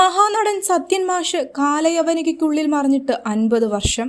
മഹാനടൻ സത്യൻ മാഷ് കാലയവനികയ്ക്കുള്ളിൽ മറിഞ്ഞിട്ട് അൻപത് വർഷം.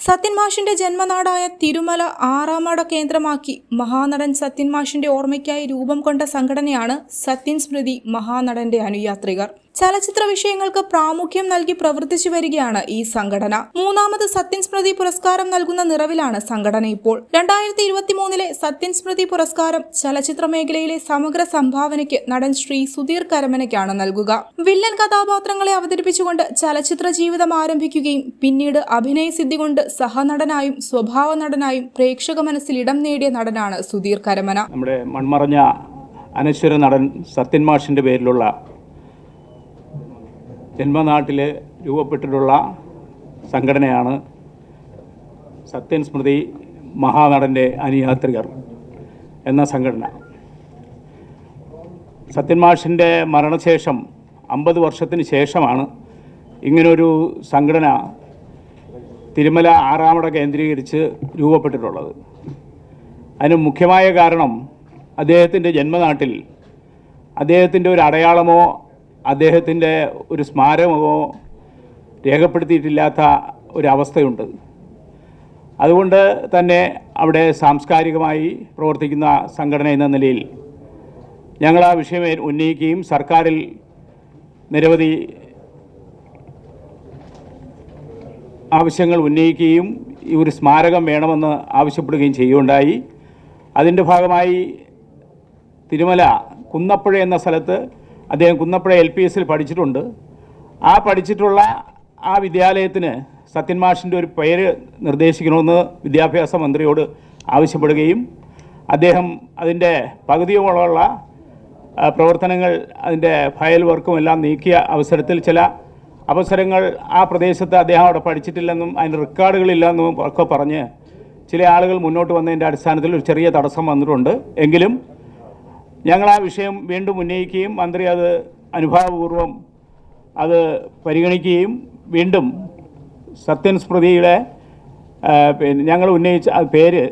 സത്യൻ മാഷിന്റെ ജന്മനാടായ തിരുമല ആറാമട കേന്ദ്രമാക്കി മഹാനടൻ സത്യൻ മാഷിന്റെ ഓർമ്മയ്ക്കായി രൂപം കൊണ്ട സംഘടനയാണ് സത്യൻ സ്മൃതി മഹാനടന്റെ അനുയാത്രികർ. ചലച്ചിത്ര വിഷയങ്ങൾക്ക് പ്രാമുഖ്യം നൽകി പ്രവർത്തിച്ചു വരികയാണ് ഈ സംഘടന. മൂന്നാമത് സത്യൻ സ്മൃതി പുരസ്കാരം നൽകുന്ന നിറവിലാണ് സംഘടന ഇപ്പോൾ. രണ്ടായിരത്തി ഇരുപത്തി മൂന്നിലെ സത്യൻ സ്മൃതി പുരസ്കാരം ചലച്ചിത്ര മേഖലയിലെ സമഗ്ര സംഭാവനയ്ക്ക് നടൻ ശ്രീ സുധീർ കരമനയ്ക്കാണ് നൽകുക. വില്ലൻ കഥാപാത്രങ്ങളെ അവതരിപ്പിച്ചുകൊണ്ട് ചലച്ചിത്ര ജീവിതം ആരംഭിക്കുകയും പിന്നീട് അഭിനയ സിദ്ധി കൊണ്ട് സഹനടനായും സ്വഭാവ നടനായും പ്രേക്ഷക മനസ്സിൽ ഇടം നേടിയ നടനാണ് സുധീർ കരമന. നമ്മുടെ മൺമറഞ്ഞ അനശ്വര നടൻ സത്യൻ മാഷിന്റെ പേരിലുള്ള ജന്മനാട്ടിൽ രൂപപ്പെട്ടിട്ടുള്ള സംഘടനയാണ് സത്യൻ സ്മൃതി മഹാനടന്റെ അനുയാത്രികർ എന്ന സംഘടന. സത്യൻ മാഷിന്റെ മരണശേഷം അമ്പത് വർഷത്തിന് ശേഷമാണ് ഇങ്ങനൊരു സംഘടന തിരുമല ആറാമട കേന്ദ്രീകരിച്ച് രൂപപ്പെട്ടിട്ടുള്ളത്. അതിന് മുഖ്യമായ കാരണം അദ്ദേഹത്തിന്റെ ജന്മനാട്ടിൽ അദ്ദേഹത്തിന്റെ ഒരു അടയാളമോ അദ്ദേഹത്തിന്റെ ഒരു സ്മാരകമോ രേഖപ്പെടുത്തിയിട്ടില്ലാത്ത ഒരവസ്ഥയുണ്ട്. അതുകൊണ്ട് തന്നെ അവിടെ സാംസ്കാരികമായി പ്രവർത്തിക്കുന്ന സംഘടന എന്ന നിലയിൽ ഞങ്ങൾ ആ വിഷയം ഉന്നയിക്കുകയും സർക്കാരിൽ നിരവധി ആവശ്യങ്ങൾ ഉന്നയിക്കുകയും ഈ ഒരു സ്മാരകം വേണമെന്ന് ആവശ്യപ്പെടുകയും ചെയ്യുകയുണ്ടായി. അതിന്റെ ഭാഗമായി തിരുമല കുന്നപ്പുഴ എന്ന സ്ഥലത്ത് അദ്ദേഹം കുന്നപ്പുഴ എൽ പി എസിൽ പഠിച്ചിട്ടുണ്ട്. ആ പഠിച്ചിട്ടുള്ള ആ വിദ്യാലയത്തിന് സത്യൻ മാഷിന്റെ ഒരു പേര് നിർദ്ദേശിക്കണമെന്ന് വിദ്യാഭ്യാസ മന്ത്രിയോട് ആവശ്യപ്പെടുകയും അദ്ദേഹം അതിന്റെ പകുതിയോളമുള്ള പ്രവർത്തനങ്ങൾ അതിന്റെ ഫയൽ വർക്കും എല്ലാം നീക്കിയ അവസരത്തിൽ ചില അവസരങ്ങൾ ആ പ്രദേശത്ത് അദ്ദേഹം അവിടെ പഠിച്ചിട്ടില്ലെന്നും അതിന്റെ റെക്കോർഡുകളില്ലെന്നും ഒക്കെ പറഞ്ഞ് ചില ആളുകൾ മുന്നോട്ട് വന്നതിന്റെ അടിസ്ഥാനത്തിൽ ഒരു ചെറിയ തടസ്സം വന്നിട്ടുണ്ട്. എങ്കിലും ഞങ്ങൾ ആ വിഷയം വീണ്ടും ഉന്നയിക്കുകയും മന്ത്രി അത് അനുഭാവപൂർവം അത് പരിഗണിക്കുകയും വീണ്ടും സത്യൻ സ്മൃതിയുടെ പിന്നെ ഞങ്ങൾ ഉന്നയിച്ച പേര്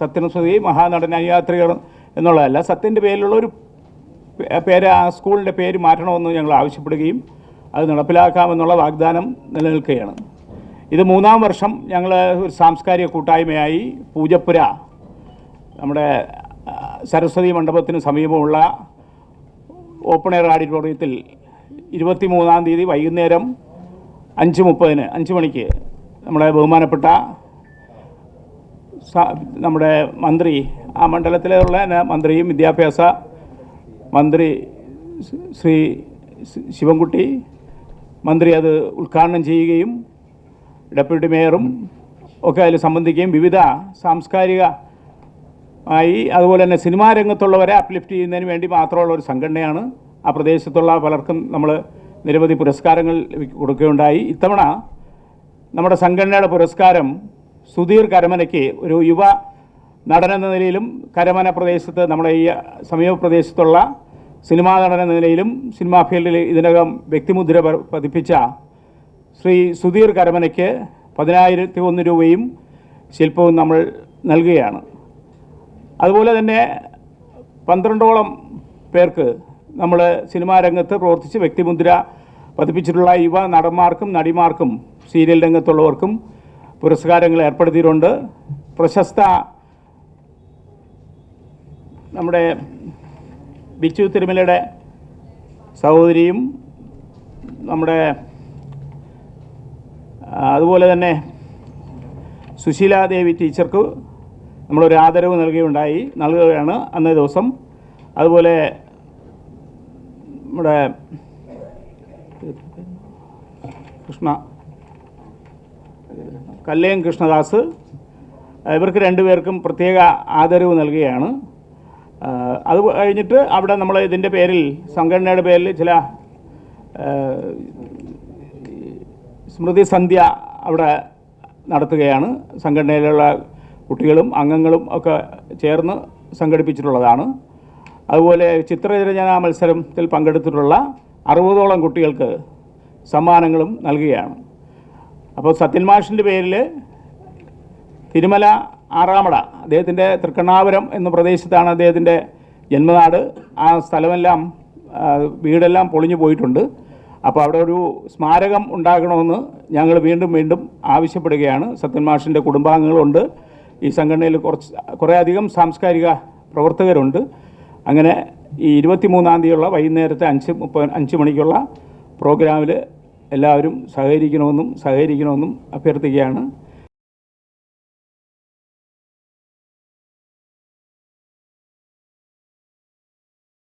സത്യൻ സ്മൃതി മഹാനടൻ അനുയാത്രികർ എന്നുള്ളതല്ല സത്യന്റെ പേരിലുള്ള ഒരു പേര് ആ സ്കൂളിന്റെ പേര് മാറ്റണമെന്ന് ഞങ്ങൾ ആവശ്യപ്പെടുകയും അത് നടപ്പിലാക്കാമെന്നുള്ള വാഗ്ദാനം നിലനിൽക്കുകയാണ്. ഇത് മൂന്നാം വർഷം ഞങ്ങൾ ഒരു സാംസ്കാരിക കൂട്ടായ്മയായി പൂജപ്പുര നമ്മുടെ സരസ്വതി മണ്ഡപത്തിന് സമീപമുള്ള ഓപ്പൺ എയർ ഓഡിറ്റോറിയത്തിൽ ഇരുപത്തി മൂന്നാം തീയതി വൈകുന്നേരം അഞ്ച് മുപ്പതിന് അഞ്ച് മണിക്ക് നമ്മുടെ ബഹുമാനപ്പെട്ട നമ്മുടെ മന്ത്രി ആ മണ്ഡലത്തിലുള്ള മന്ത്രിയും വിദ്യാഭ്യാസ മന്ത്രി ശ്രീ ശിവൻകുട്ടി മന്ത്രി അത് ഉദ്ഘാടനം ചെയ്യുകയും ഡെപ്യൂട്ടി മേയറും ഒക്കെ അതിൽ സംബന്ധിക്കുകയും വിവിധ സാംസ്കാരിക ആയി. അതുപോലെ തന്നെ സിനിമാ രംഗത്തുള്ളവരെ അപ്ലിഫ്റ്റ് ചെയ്യുന്നതിന് വേണ്ടി മാത്രമുള്ള ഒരു സംഘടനയാണ്. ആ പ്രദേശത്തുള്ള പലർക്കും നമ്മൾ നിരവധി പുരസ്കാരങ്ങൾ കൊടുക്കുകയുണ്ടായി. ഇത്തവണ നമ്മുടെ സംഘടനയുടെ പുരസ്കാരം സുധീർ കരമനയ്ക്ക് ഒരു യുവ നടൻ എന്ന നിലയിലും കരമന പ്രദേശത്ത് നമ്മുടെ ഈ സമീപ പ്രദേശത്തുള്ള സിനിമാ നടൻ എന്ന നിലയിലും സിനിമാ ഫീൽഡിൽ ഇതിനകം വ്യക്തിമുദ്ര പതിപ്പിച്ച ശ്രീ സുധീർ കരമനയ്ക്ക് പതിനായിരത്തി ഒന്ന് രൂപയും ശില്പവും നമ്മൾ നൽകുകയാണ്. അതുപോലെ തന്നെ പന്ത്രണ്ടോളം പേർക്ക് നമ്മൾ സിനിമാ രംഗത്ത് പ്രവർത്തിച്ച് വ്യക്തിമുദ്ര പതിപ്പിച്ചിട്ടുള്ള യുവ നടന്മാർക്കും നടിമാർക്കും സീരിയൽ രംഗത്തുള്ളവർക്കും പുരസ്കാരങ്ങൾ ഏർപ്പെടുത്തിയിട്ടുണ്ട്. പ്രശസ്ത നമ്മുടെ ബിച്ചു തിരുമലയുടെ സഹോദരിയും നമ്മുടെ അതുപോലെ തന്നെ സുശീലാദേവി ടീച്ചർക്ക് നമ്മളൊരു ആദരവ് നൽകുകയുണ്ടായി നൽകുകയാണ് അന്നേ ദിവസം. അതുപോലെ നമ്മുടെ കൃഷ്ണ കല്ലയം കൃഷ്ണദാസ് ഇവർക്ക് രണ്ടുപേർക്കും പ്രത്യേക ആദരവ് നൽകുകയാണ്. അത് കഴിഞ്ഞിട്ട് അവിടെ നമ്മൾ ഇതിന്റെ പേരിൽ സംഘടനയുടെ പേരിൽ ചില സ്മൃതി സന്ധ്യ അവിടെ നടത്തുകയാണ്. സംഘടനയിലുള്ള കുട്ടികളും അംഗങ്ങളും ഒക്കെ ചേർന്ന് സംഘടിപ്പിച്ചിട്ടുള്ളതാണ്. അതുപോലെ ചിത്രരചനാ മത്സരത്തിൽ പങ്കെടുത്തിട്ടുള്ള അറുപതോളം കുട്ടികൾക്ക് സമ്മാനങ്ങളും നൽകുകയാണ്. അപ്പോൾ സത്യൻ മാഷിന്റെ പേരിൽ തിരുമല ആറാമട അദ്ദേഹത്തിന്റെ തൃക്കണ്ണാപുരം എന്ന പ്രദേശത്താണ് അദ്ദേഹത്തിന്റെ ജന്മനാട്. ആ സ്ഥലമെല്ലാം വീടെല്ലാം പൊളിഞ്ഞു പോയിട്ടുണ്ട്. അപ്പോൾ അവിടെ ഒരു സ്മാരകം ഉണ്ടാകണമെന്ന് ഞങ്ങൾ വീണ്ടും വീണ്ടും ആവശ്യപ്പെടുകയാണ്. സത്യൻ മാഷിന്റെ കുടുംബാംഗങ്ങളുണ്ട്. ഈ സംഘടനയിൽ കുറച്ച് കുറേയധികം സാംസ്കാരിക പ്രവർത്തകരുണ്ട്. അങ്ങനെ ഈ ഇരുപത്തി മൂന്നാം തീയതിയുള്ള വൈകുന്നേരത്തെ അഞ്ച് മുപ്പത് അഞ്ച് മണിക്കുള്ള പ്രോഗ്രാമിൽ എല്ലാവരും സഹകരിക്കണമെന്നും സഹകരിക്കണമെന്നും അഭ്യർത്ഥിക്കുകയാണ്.